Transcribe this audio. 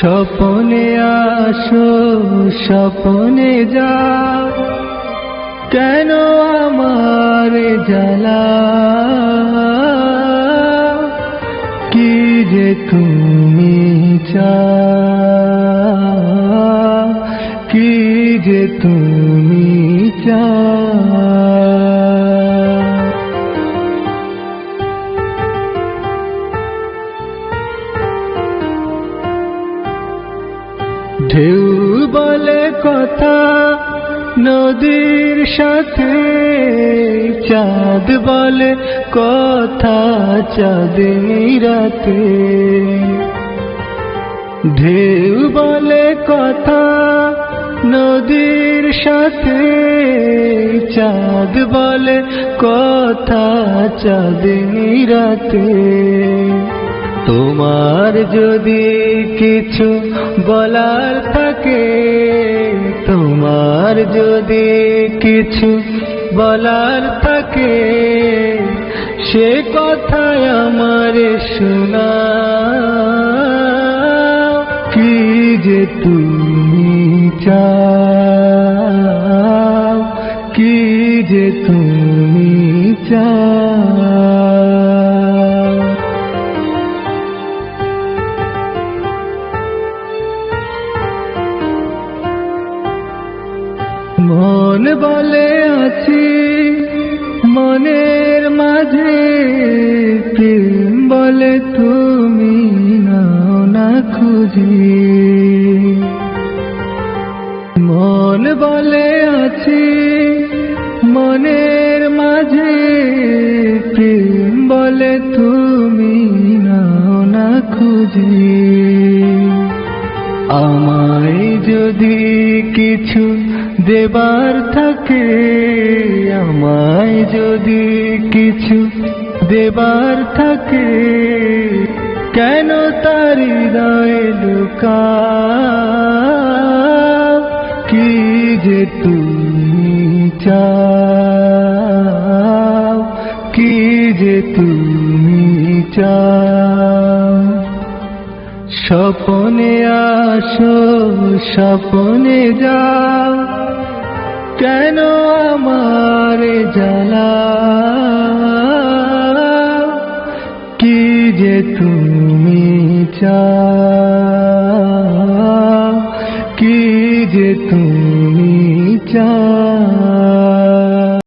স্বপনে আসো স্বপনে যা কেন আমার জ্বালা? কি যে তুমি চা কি যে তুমি ঢেউ বলে কথা, নদীর সাথে চাঁদ বলে কথা চাঁদনি রাতে। ঢেউ বলে কথা, নদীর সাথে চাঁদ বলে কথা চাঁদনি রাতে। তোমার যদি কিছু বলার থাকে। তোমার যদি কিছু বলার থাকে, সে কথায় আমার শোনা। কি যে তুমি চাও, কি যে তুমি চাও। মন বলে আছি, মনের মাঝে প্রেম বলে তুমি নাও না খুঁজি। মন বলে আছি, মনের মাঝে প্রেম বলে তুমি নাও না খুঁজি। আমায় যদি কিছু দেবার থাকে আমায় যদি কিছু দেবার থাকে, কেন তার হৃদয়ে লুকা কি যে তুমি চাও? কি যে তুমি চাও? স্বপনে আসো, স্বপনে যাও। কেন আমার জ্বালা। কি যে তুমি চা কি যে তুমি চাও